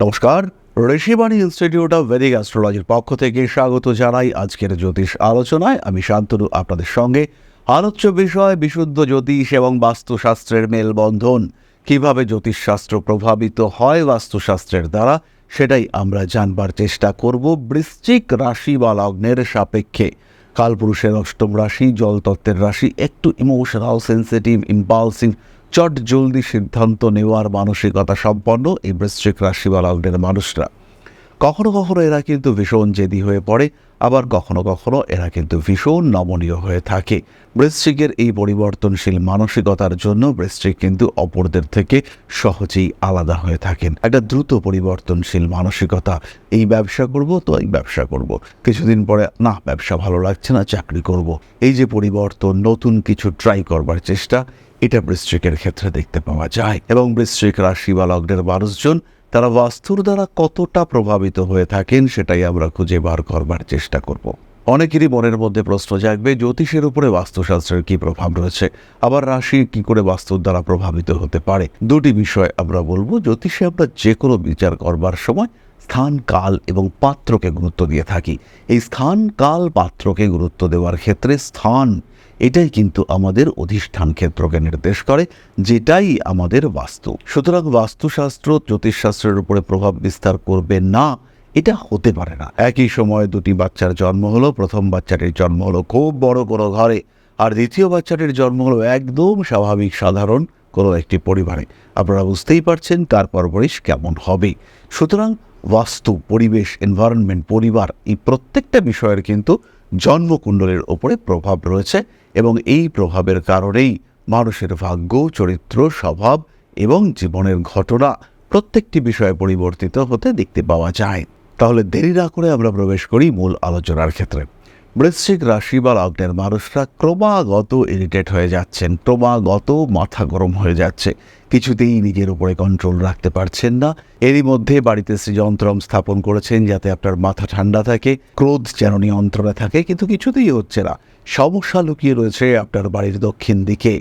নমস্কার, Rishibani institute of Vedic অ্যাস্ট্রোলজির পক্ষ থেকে স্বাগত জানাই আজকের জ্যোতিষ আলোচনায়। আমি শান্তনু, আপনাদের সঙ্গে। আলোচ্য বিষয়, বিশুদ্ধ জ্যোতিষ এবং বাস্তুশাস্ত্রের মেলবন্ধন। কীভাবে জ্যোতিষশাস্ত্র প্রভাবিত হয় বাস্তুশাস্ত্রের দ্বারা, সেটাই আমরা জানবার চেষ্টা করব বৃশ্চিক রাশি বা লগ্নের সাপেক্ষে। কালপুরুষের অষ্টম রাশি, জলতত্ত্বের রাশি, একটু ইমোশনাল সেন্সিটিভ ইম্পালসিভ চট জলদি সিদ্ধান্ত নেওয়ার মানসিকতা সম্পন্ন এই বৃশ্চিক রাশি বা মানুষরা। কখনো কখনো এরা কিন্তু ভীষণ জেদি হয়ে পড়ে, আবার কখনো কখনো এরা কিন্তু ভীষণ নমনীয় হয়ে থাকে। বৃশ্চিকের এই পরিবর্তনশীল মানসিকতার জন্য বৃশ্চিক কিন্তু অপরদের থেকে সহজেই আলাদা হয়ে থাকেন। একটা দ্রুত পরিবর্তনশীল মানসিকতা, এই ব্যবসা করব তো এই ব্যবসা করব। কিছুদিন পরে, না, ব্যবসা ভালো লাগছে না, চাকরি করব। এই যে পরিবর্তন, নতুন কিছু ট্রাই করবার চেষ্টা এটা বৃশ্চিকের ক্ষেত্রে দেখতে পাওয়া যায় এবং বৃশ্চিক রাশি বা লগ্নের মানুষজন তারা বাস্তুর দ্বারা কতটা প্রভাবিত হয়ে থাকেন সেটাই আমরা খুঁজে বার করবার চেষ্টা করব। অনেকেরই মনের মধ্যে প্রশ্ন জাগবে, জ্যোতিষের উপরে বাস্তুশাস্ত্রের কি প্রভাব রয়েছে? আবার রাশি কি করে বাস্তুর দ্বারা প্রভাবিত হতে পারে? দুটি বিষয় আমরা বলব, জ্যোতিষে আমরা যে কোনো বিচার করবার সময় স্থান কাল এবং পাত্রকে গুরুত্ব দিয়ে থাকি। এই স্থান কাল পাত্রকে গুরুত্ব দেওয়ার ক্ষেত্রে স্থান, এটাই কিন্তু আমাদের অধিষ্ঠান ক্ষেত্রকে নির্দেশ করে, যেটাই আমাদের বাস্তু। সুতরাং বাস্তুশাস্ত্র জ্যোতিষশাস্ত্রের উপরে প্রভাব বিস্তার করবে না, এটা হতে পারে না। একই সময়ে দুটি বাচ্চার জন্ম হলো, প্রথম বাচ্চাটির জন্ম হলো খুব বড় কোনো ঘরে, আর দ্বিতীয় বাচ্চাটির জন্ম হলো একদম স্বাভাবিক সাধারণ কোনো একটি পরিবারে। আপনারা বুঝতেই পারছেন কার পরবরিশ কেমন হবে। সুতরাং বাস্তু, পরিবেশ এনভায়রনমেন্ট পরিবার এই প্রত্যেকটা বিষয়ের কিন্তু জন্মকুণ্ডলের ওপরে প্রভাব রয়েছে এবং এই প্রভাবের কারণেই মানুষের ভাগ্য, চরিত্র, স্বভাব এবং জীবনের ঘটনা প্রত্যেকটি বিষয়ে পরিবর্তিত হতে দেখতে পাওয়া যায়। তাহলে দেরি না করে আমরা প্রবেশ করি মূল আলোচনার ক্ষেত্রে। বৃশ্চিক রাশি বা লগ্নের মানুষরা ক্রমাগত ইরিটেট হয়ে যাচ্ছেন, ক্রমাগত মাথা গরম হয়ে যাচ্ছে। কিছুতেই নিজের উপরে কন্ট্রোল রাখতে পারছেন না। এরই মধ্যে বাড়িতে শ্রীযন্ত্রম স্থাপন করেছেন যাতে আপনার মাথা ঠান্ডা থাকে, ক্রোধ যেন নিয়ন্ত্রণে থাকে, কিন্তু কিছুতেই হচ্ছে না। সমস্যা লুকিয়ে রয়েছে আপনার বাড়ির দক্ষিণ দিকে।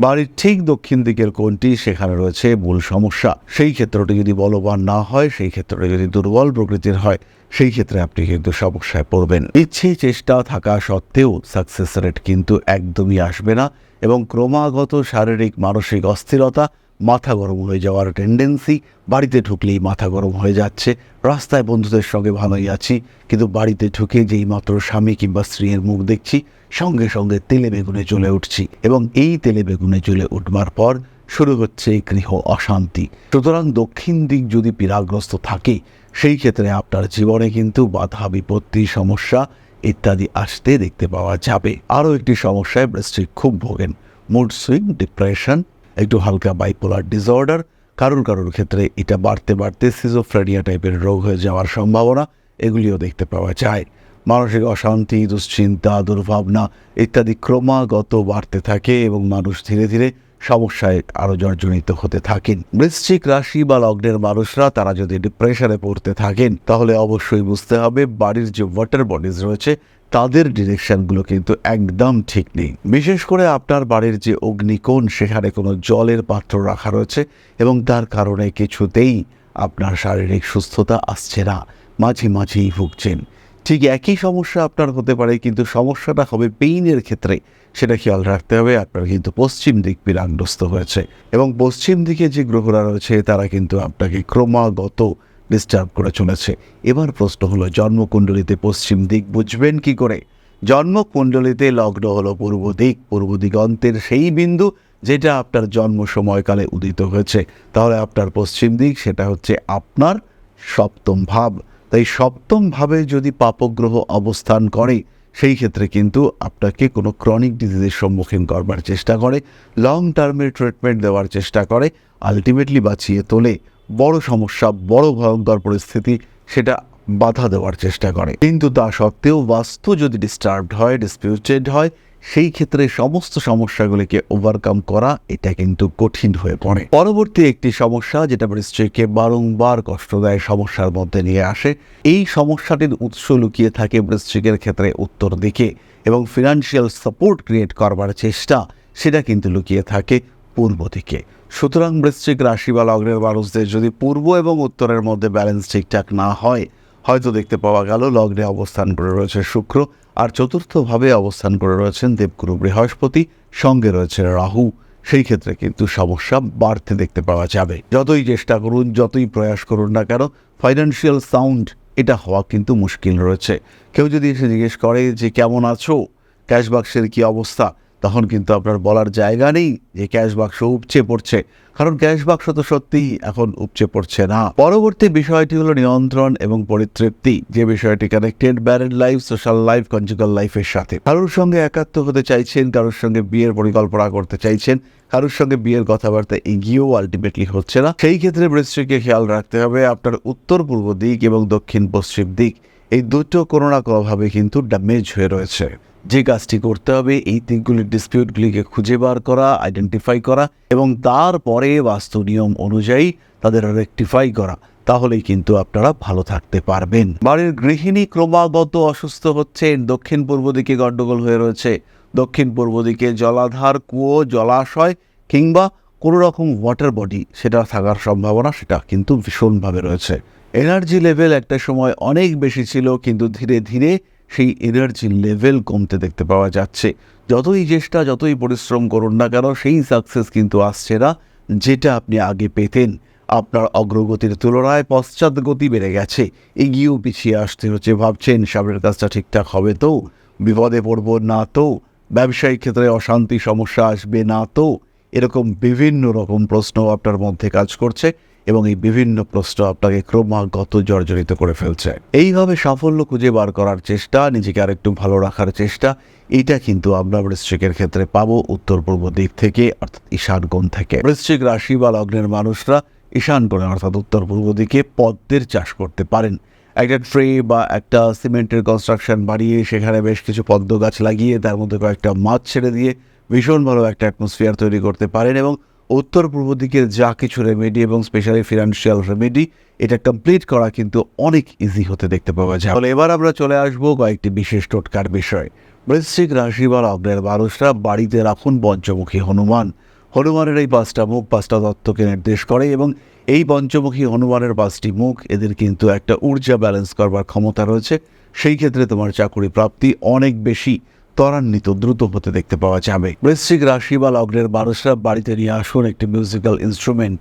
বাড়ির ঠিক দক্ষিণ দিকের কোনটি সেখানে রয়েছে মূল সমস্যা। সেই ক্ষেত্রটি যদি বলবান না হয়, সেই ক্ষেত্রটি যদি দুর্বল প্রকৃতির হয়, সেই ক্ষেত্রে আপনি কিন্তু সমস্যায় পড়বেন। ইচ্ছে, চেষ্টা থাকা সত্ত্বেও সাকসেস রেট কিন্তু একদমই আসবে না এবং ক্রমাগত শারীরিক, মানসিক অস্থিরতা মাথা গরম হয়ে যাওয়ার টেন্ডেন্সি বাড়িতে ঢুকলেই মাথা গরম হয়ে যাচ্ছে। রাস্তায় বন্ধুদের সঙ্গে ভালোই আছি, কিন্তু বাড়িতে ঢুকে যেই মাত্র স্বামী কিংবা স্ত্রীর মুখ দেখছি, সঙ্গে সঙ্গে তেলে বেগুনে চলে উঠছি এবং এই তেলে বেগুনে চলে উঠবার পর শুরু হচ্ছে গৃহ অশান্তি। সুতরাং দক্ষিণ দিক যদি পীড়াগ্রস্ত থাকে, সেই ক্ষেত্রে আপনার জীবনে কিন্তু বাধা, বিপত্তি, সমস্যা ইত্যাদি আসতে দেখতে পাওয়া যাবে। আরও একটি সমস্যায় বৃষ্টিক খুব ভোগেন। মুড সুইং ডিপ্রেশন একটু হালকা বাইপোলার ডিসঅর্ডার কারোর কারোর ক্ষেত্রে এটা বাড়তে বাড়তে সিজোফ্রেনিয়া টাইপের রোগ হয়ে যাওয়ার সম্ভাবনা এগুলিও দেখতে পাওয়া যায়। মানসিক অশান্তি, দুশ্চিন্তা, দুর্ভাবনা ইত্যাদি ক্রমাগত বাড়তে থাকে এবং মানুষ ধীরে ধীরে সমস্যায় আরও জর্জরিত হতে থাকেন। বৃশ্চিক রাশি বা লগ্নের মানুষরা তারা যদি ডিপ্রেশনে পড়তে থাকেন, তাহলে অবশ্যই বুঝতে হবে বাড়ির যে ওয়াটার বডিজ রয়েছে তাদের ডিরেকশনগুলো কিন্তু একদম ঠিক নেই। বিশেষ করে আপনার বাড়ির যে অগ্নিকোণ, সেখানে কোনো জলের পাত্র রাখা রয়েছে এবং তার কারণে কিছুতেই আপনার শারীরিক সুস্থতা আসছে না। মাঝে মাঝেই ভুগছেন। ঠিক একই সমস্যা আপনার হতে পারে, কিন্তু সমস্যাটা হবে পেইনের ক্ষেত্রে। সেটা খেয়াল রাখতে হবে, আপনার কিন্তু পশ্চিম দিক পীড়াগ্রস্ত হয়েছে। এবং পশ্চিম দিকে যে গ্রহরা রয়েছে, তারা কিন্তু আপনাকে ক্রমাগত ডিস্টার্ব করে চলেছে। এবার প্রশ্ন হলো, জন্মকুণ্ডলিতে পশ্চিম দিক বুঝবেন কি করে? জন্মকুণ্ডলিতে লগ্ন হলো পূর্ব দিক, পূর্ব দিগন্তের সেই বিন্দু যেটা আপনার জন্ম সময়কালে উদিত হয়েছে। তাহলে আপনার পশ্চিম দিক সেটা হচ্ছে আপনার সপ্তম ভাব। তাই সপ্তম ভাবে যদি পাপগ্রহ অবস্থান করে, সেই ক্ষেত্রে কিন্তু আপনাকে কোনো ক্রনিক ডিজিজের সম্মুখীন করবার চেষ্টা করে লং টার্মের ট্রিটমেন্ট দেওয়ার চেষ্টা করে আলটিমেটলি বাঁচিয়ে তোলে। বড় সমস্যা, বড় ভয়ঙ্কর পরিস্থিতি, সেটা বাধা দেওয়ার চেষ্টা করে। কিন্তু তা সত্ত্বেও বাস্তু যদি ডিস্টার্বড হয় ডিসপিউটেড হয়, সেই ক্ষেত্রে সমস্ত সমস্যাগুলিকে ওভারকাম করা, এটা কিন্তু কঠিন হয়ে পড়ে। পরবর্তী একটি সমস্যা, যেটা বৃশ্চিককে বারংবার কষ্ট দেয়, সমস্যার মধ্যে নিয়ে আসে, এই সমস্যাটির উৎস লুকিয়ে থাকে বৃশ্চিকের ক্ষেত্রে উত্তর দিকে এবং ফিনান্সিয়াল সাপোর্ট ক্রিয়েট করবার চেষ্টা, সেটা কিন্তু লুকিয়ে থাকে পূর্ব দিকে। সুতরাং বৃশ্চিক রাশি বা লগ্নের মানুষদের যদি পূর্ব এবং উত্তরের মধ্যে ব্যালেন্স ঠিকঠাক না হয়, হয়তো দেখতে পাওয়া গেল লগ্নে অবস্থান করে রয়েছে শুক্র আর চতুর্থভাবে অবস্থান করে রয়েছেন দেবগুরু বৃহস্পতি, সঙ্গে রয়েছে রাহু। সেই ক্ষেত্রে কিন্তু সমস্যা বাড়তে দেখতে পাওয়া যাবে। যতই চেষ্টা করুন, যতই প্রয়াস করুন না কেন ফাইন্যান্সিয়াল সাউন্ড এটা হওয়া কিন্তু মুশকিল রয়েছে। কেউ যদি এসে জিজ্ঞেস করে যে, কেমন আছো? ক্যাশ বাক্সের কি অবস্থা? তখন কিন্তু আপনার বলার জায়গা নেই যে ক্যাশ বাক্স উপচে পড়ছে। কারণ ক্যাশ বাক্স তো সত্যিই এখন উপচে পড়ছে না। পরবর্তী বিষয়টি হলো নিয়ন্ত্রণ এবং পরিতৃপ্তি। যে বিষয়টি কানেক্টেড ব্যারেড লাইফ সোশ্যাল লাইফ কনজুগাল লাইফের সাথে। কারোর সঙ্গে একাত্ম হতে চাইছেন, কারোর সঙ্গে বিয়ের পরিকল্পনা করতে চাইছেন, কারোর সঙ্গে বিয়ের কথাবার্তা এগিয়েও আলটিমেটলি হচ্ছে না। সেই ক্ষেত্রে বৃষ্টিকে খেয়াল রাখতে হবে আপনার উত্তর পূর্ব দিক এবং দক্ষিণ পশ্চিম দিক। এই দুটো কোনো না কোনোভাবে কিন্তু ড্যামেজ হয়ে রয়েছে। যে কাজটি করতে হবে, এই দিকগুলির ডিসপিউটগুলিকে খুঁজে বার করা আইডেন্টিফাই করা এবং তারপরে বাস্তু নিয়ম অনুযায়ী তাদের রেকটিফাই করা। তাহলেই কিন্তু আপনারা ভালো থাকতে পারবেন। বাড়ির গৃহিণী ক্রমাগত অসুস্থ হচ্ছেন দক্ষিণ পূর্ব দিকে গণ্ডগোল হয়ে রয়েছে। দক্ষিণ পূর্ব দিকে জলাধার, কুয়ো, জলাশয় কিংবা কোনো রকম ওয়াটার বডি সেটা থাকার সম্ভাবনা সেটা কিন্তু ভীষণভাবে রয়েছে। এনার্জি লেভেল একটা সময় অনেক বেশি ছিল, কিন্তু ধীরে ধীরে সেই এনার্জি লেভেল কমতে দেখতে পাওয়া যাচ্ছে। যতই চেষ্টা, যতই পরিশ্রম করুন না কেন, সেই সাকসেস কিন্তু আসছে না, যেটা আপনি আগে পেতেন। আপনার অগ্রগতির তুলনায় পশ্চাৎগতি বেড়ে গেছে। এগিয়েও পিছিয়ে আসতে হচ্ছে, ভাবছেন, সামনের কাজটা ঠিকঠাক হবে তো? বিপদে পড়ব না তো? ব্যবসায়িক ক্ষেত্রে অশান্তি সমস্যা আসবে না তো? এরকম বিভিন্ন রকম প্রশ্ন আপনার মধ্যে কাজ করছে। এবং এই বিভিন্ন প্রশ্ন আপনাকে ক্রমাগত জর্জরিত করে ফেলছে। এইভাবে সাফল্য খুঁজে বার করার চেষ্টা, নিজেকে আরেকটু ভালো রাখার চেষ্টা এটা কিন্তু আমরা বৃশ্চিকের ক্ষেত্রে পাবো উত্তর পূর্ব দিক থেকে, অর্থাৎ ঈশান কোণ থেকে। বৃশ্চিক রাশি বা লগ্নের মানুষরা ঈশান কোণে, অর্থাৎ উত্তর পূর্ব দিকে পদ্মের চাষ করতে পারেন। একটা ট্রে বা একটা সিমেন্টের কনস্ট্রাকশন বাড়িয়ে সেখানে বেশ কিছু পদ্ম গাছ লাগিয়ে তার মধ্যে কয়েকটা মাছ ছেড়ে দিয়ে ভীষণ ভালো একটা অ্যাটমসফিয়ার তৈরি করতে পারেন এবং উত্তর পূর্ব দিকের যা কিছু রেমেডি এবং স্পেশালি ফিনান্সিয়াল রেমেডি এটা কমপ্লিট করা কিন্তু অনেক ইজি হতে দেখতে পাওয়া যায়। তাহলে এবার আমরা চলে আসব কয়েকটি বিশেষ টোটকার বিষয়। বৃশ্চিক রাশি বা লগ্নের মানুষরা বাড়িতে রাখুন পঞ্চমুখী হনুমান। হনুমানের এই পাঁচটা মুখ, পাঁচটা তত্ত্বকে নির্দেশ করে এবং এই পঞ্চমুখী হনুমানের পাঁচটি মুখ, এদের কিন্তু একটা ঊর্জা ব্যালেন্স করবার ক্ষমতা রয়েছে। সেই ক্ষেত্রে তোমার চাকুরি প্রাপ্তি অনেক বেশি। ত্বরান্বিত দ্রুত হতে দেখতে পাওয়া যাবে। বৃশ্চিক রাশি বা লগ্নের মানুষরা বাড়িতে নিয়ে আসুন একটি মিউজিক্যাল ইনস্ট্রুমেন্ট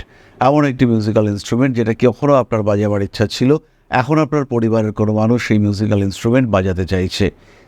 এমন একটি মিউজিক্যাল ইনস্ট্রুমেন্ট যেটা কখনো আপনার বাজাবার ইচ্ছা ছিল, এখন আপনার পরিবারের কোনো মানুষ সেই মিউজিক্যাল ইনস্ট্রুমেন্ট বাজাতে চাইছে।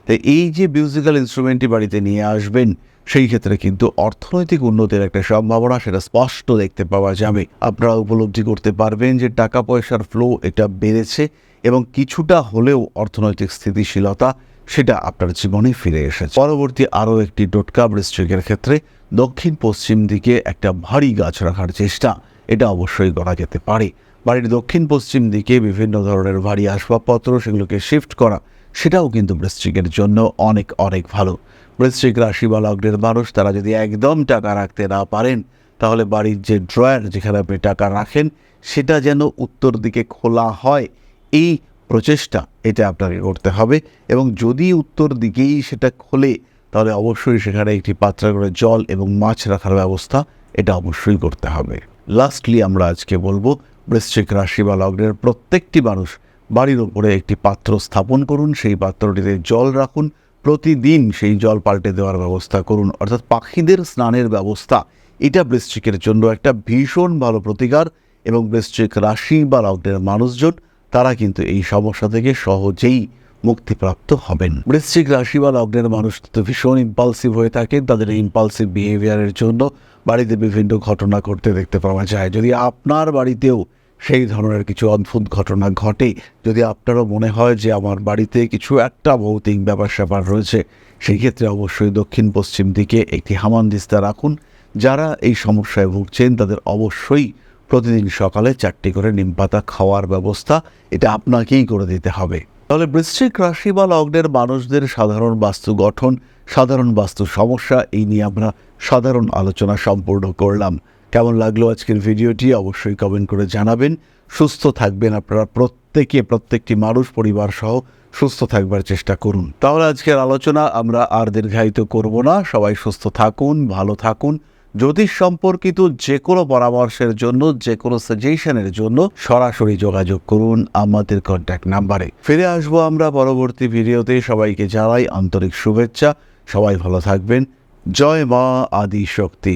তাই এই যে মিউজিক্যাল ইনস্ট্রুমেন্টটি বাড়িতে নিয়ে আসবেন, সেই ক্ষেত্রে কিন্তু অর্থনৈতিক উন্নতির একটা সম্ভাবনা সেটা স্পষ্ট দেখতে পাওয়া যাবে। আপনারা উপলব্ধি করতে পারবেন যে টাকা পয়সার ফ্লো এটা বেড়েছে এবং কিছুটা হলেও অর্থনৈতিক স্থিতিশীলতা সেটা আপনার জীবনে ফিরে এসেছে। পরবর্তী আরও একটি টোটকা বৃশ্চিকের ক্ষেত্রে দক্ষিণ পশ্চিম দিকে একটা ভারী গাছ রাখার চেষ্টা, এটা অবশ্যই করা যেতে পারে। বাড়ির দক্ষিণ পশ্চিম দিকে বিভিন্ন ধরনের ভারী আসবাবপত্র সেগুলোকে শিফট করা, সেটাও কিন্তু বৃশ্চিকের জন্য অনেক অনেক ভালো। বৃশ্চিক রাশি বা লগ্নের মানুষ, তারা যদি একদম টাকা রাখতে না পারেন, তাহলে বাড়ির যে ড্রয়ার যেখানে আপনি টাকা রাখেন, সেটা যেন উত্তর দিকে খোলা হয়, এই প্রচেষ্টা এটা আপনাকে করতে হবে এবং যদি উত্তর দিকেই সেটা খোলে, তাহলে অবশ্যই সেখানে একটি পাত্রা করে জল এবং মাছ রাখার ব্যবস্থা এটা অবশ্যই করতে হবে। লাস্টলি আমরা আজকে বলব, বৃশ্চিক রাশি বা লগ্নের প্রত্যেকটি মানুষ বাড়ির ওপরে একটি পাত্র স্থাপন করুন, সেই পাত্রটিতে জল রাখুন, প্রতিদিন সেই জল পাল্টে দেওয়ার ব্যবস্থা করুন। অর্থাৎ পাখিদের স্নানের ব্যবস্থা, এটা বৃশ্চিকের জন্য একটা ভীষণ ভালো প্রতিকার এবং বৃশ্চিক রাশি বা লগ্নের মানুষজন তারা কিন্তু এই সমস্যা থেকে সহজেই মুক্তিপ্রাপ্ত হবেন। বৃশ্চিক রাশি বা লগ্নের মানুষ তো ভীষণ ইম্পালসিভ হয়ে থাকেন। তাদের ইম্পালসিভ বিহেভিয়ারের জন্য বাড়িতে বিভিন্ন ঘটনা ঘটতে দেখতে পাওয়া যায়। যদি আপনার বাড়িতেও সেই ধরনের কিছু অদ্ভুত ঘটনা ঘটে, যদি আপনারও মনে হয় যে আমার বাড়িতে কিছু একটা ভৌতিক ব্যাপার স্যাপার রয়েছে, সেই ক্ষেত্রে অবশ্যই দক্ষিণ পশ্চিম দিকে একটি হামান হামানদিস্তা রাখুন। যারা এই সমস্যায় ভুগছেন, তাদের অবশ্যই প্রতিদিন সকালে চারটি করে নিমপাতা খাওয়ার ব্যবস্থা এটা আপনাকেই করে দিতে হবে। তাহলে বৃশ্চিক রাশি বা লগ্নের মানুষদের সাধারণ বাস্তু গঠন, সাধারণ বাস্তু সমস্যা, এই নিয়ে আমরা সাধারণ আলোচনা সম্পূর্ণ করলাম। কেমন লাগল আজকের ভিডিওটি অবশ্যই কমেন্ট করে জানাবেন। সুস্থ থাকবেন আপনারা প্রত্যেকে, প্রত্যেকটি মানুষ, পরিবার সহ সুস্থ থাকবার চেষ্টা করুন। তাহলে আজকের আলোচনা আমরা আর দীর্ঘায়িত করব না। সবাই সুস্থ থাকুন, ভালো থাকুন। জ্যোতিষ সম্পর্কিত যে কোনো পরামর্শের জন্য, যে কোনো সাজেশনের জন্য সরাসরি যোগাযোগ করুন আমাদের কন্ট্যাক্ট নাম্বারে ফিরে আসব আমরা পরবর্তী ভিডিওতে। সবাইকে জানাই আন্তরিক শুভেচ্ছা। সবাই ভালো থাকবেন। জয় মা আদি শক্তি